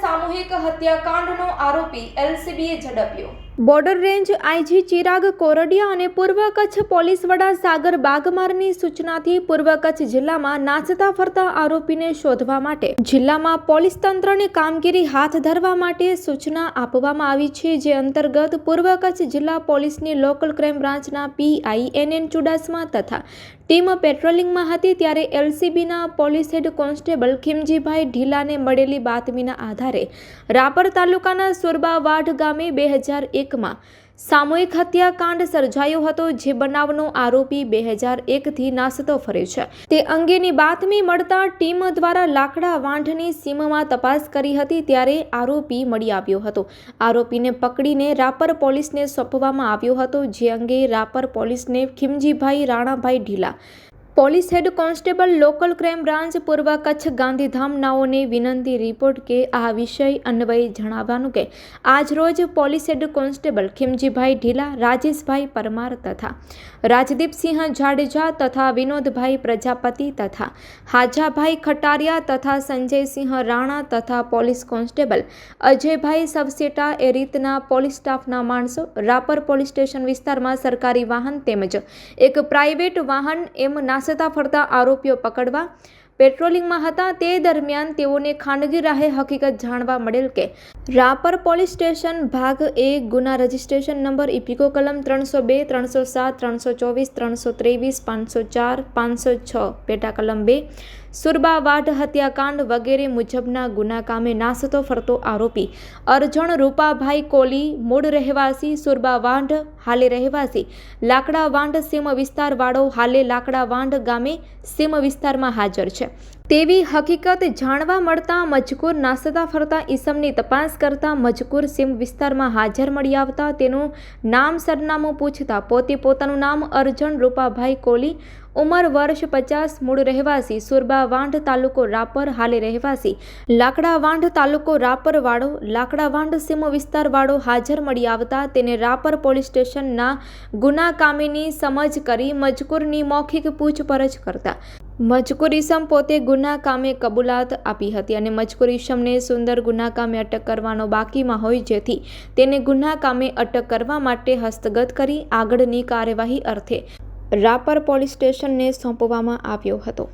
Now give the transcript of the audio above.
સામૂહિક હત્યાકાંડનો આરોપી એલસીબીએ ઝડપ્યો. Border range IG Chirag Kordia અને પૂર્વ કચ્છ પોલીસ વડા સાગર બાગમારની સૂચનાથી પૂર્વ કચ્છ જિલ્લામાં નાચતા ફરતા આરોપીને શોધવા માટે જિલ્લામાં પોલીસ તંત્રની કામગીરી હાથ ધરવા માટે સૂચના આપવામાં આવી છે, જે અંતર્ગત પૂર્વ કચ્છ જિલ્લા પોલીસની લોકલ ક્રાઇમ બ્રાન્ચના પીઆઈ એન એન ચુડાસમા તથા ટીમ પેટ્રોલિંગમાં હતી ત્યારે એલસીબીના પોલીસ હેડ કોન્સ્ટેબલ ખીમજીભાઈ ઢીલાને મળેલી બાતમીના આધારે રાપર તાલુકાના સુરબાવાડ ગામે બે હજાર એકમાં સામૂહિક હત્યાકાંડ સર્જાયો હતો જે બનાવનો આરોપી બે હજાર એકથી નાસતો ફરે છે. તે અંગેની બાતમી મળતા ટીમ દ્વારા લાકડા વાંઢની સીમમાં તપાસ કરી હતી ત્યારે આરોપી મળી આવ્યો હતો. આરોપીને પકડીને રાપર પોલીસને સોંપવામાં આવ્યો હતો, જે અંગે રાપર પોલીસને Khimjibhai Ranabhai Dhila police head constable local crime branch પૂર્વ કચ્છ ગાંધીધામ નાઓને વિનંતી રિપોર્ટ કે આ વિષય અન્વયે જણાવવાનું કે આજ રોજ પોલીસ હેડ કોન્સ્ટેબલ ખીમજીભાઈ ઢીલા, રાજેશભાઈ પરમાર તથા રાજદીપસિંહ જાડેજા તથા વિનોદભાઈ પ્રજાપતિ તથા હાજાભાઈ ખટારિયા તથા સંજયસિંહ રાણા તથા પોલીસ કોન્સ્ટેબલ અજયભાઈ સવસેટા એ રીતના પોલીસ સ્ટાફના માણસો રાપર પોલીસ સ્ટેશન વિસ્તારમાં સરકારી વાહન તેમજ એક પ્રાઇવેટ વાહન એમ નાસતા ફરતા આરોપીઓ પકડવા પેટ્રોલિંગમાં હતા તે દરમિયાન તેઓને ખાનગી રાહે હકીકત જાણવા મળેલ કે રાપર પોલીસ સ્ટેશન ભાગ એ ગુના રજિસ્ટ્રેશન નંબર ઇપિકો કલમ ત્રણસો બે, ત્રણસો સાત, ત્રણસો ચોવીસ, ત્રણસો ત્રેવીસ, પાંચસો ચાર, પાંચસો છ, પેટા કલમ બે સુરબાવાઢ હત્યાકાંડ વગેરે મુજબના ગુના કામે નાસતો ફરતો આરોપી અરજણ રૂપાભાઈ કોલી, મૂળ રહેવાસી સુરબાવાંઢ, હાલે રહેવાસી લાકડા વાંઢ સીમ વિસ્તારવાળો, હાલે લાકડા વાંઢ ગામે સીમ વિસ્તારમાં હાજર છે. તેવી હકીકત જાણવા મળતા મજકૂર નાસતા ફરતા ઈસમની તપાસ કરતા મજકૂર સીમ વિસ્તારમાં હાજર મળી આવતા તેનું નામ સરનામું પૂછતા પોતે પોતાનું નામ અર્જણ રૂપાભાઈ કોલી, ઉંમર વર્ષ પચાસ, મૂળ રહેવાસી સુરબા વાંઢ તાલુકો રાપર, હાલે રહેવાસી. લાકડા વાંઢ તાલુકો રાપર વાળો, લાકડા વાંઢ સીમો વિસ્તારવાળો હાજર મળી આવતા તેને રાપર પોલીસ સ્ટેશનના ગુના કામીની સમજ કરી મજકૂરની મૌખિક પૂછપરછ કરતા. મજકૂર ઇસમ પોતે ગુના કામે કબૂલાત આપી હતી અને મજકૂર ઇસમને સુંદર ગુના કામે અટક કરવાનો બાકીમાં હોય જેથી તેને ગુના કામે અટક કરવા માટે હસ્તગત કરી આગળની કાર્યવાહી અર્થે રાપર પોલીસ સ્ટેશનને સોંપવામાં આવ્યો હતો.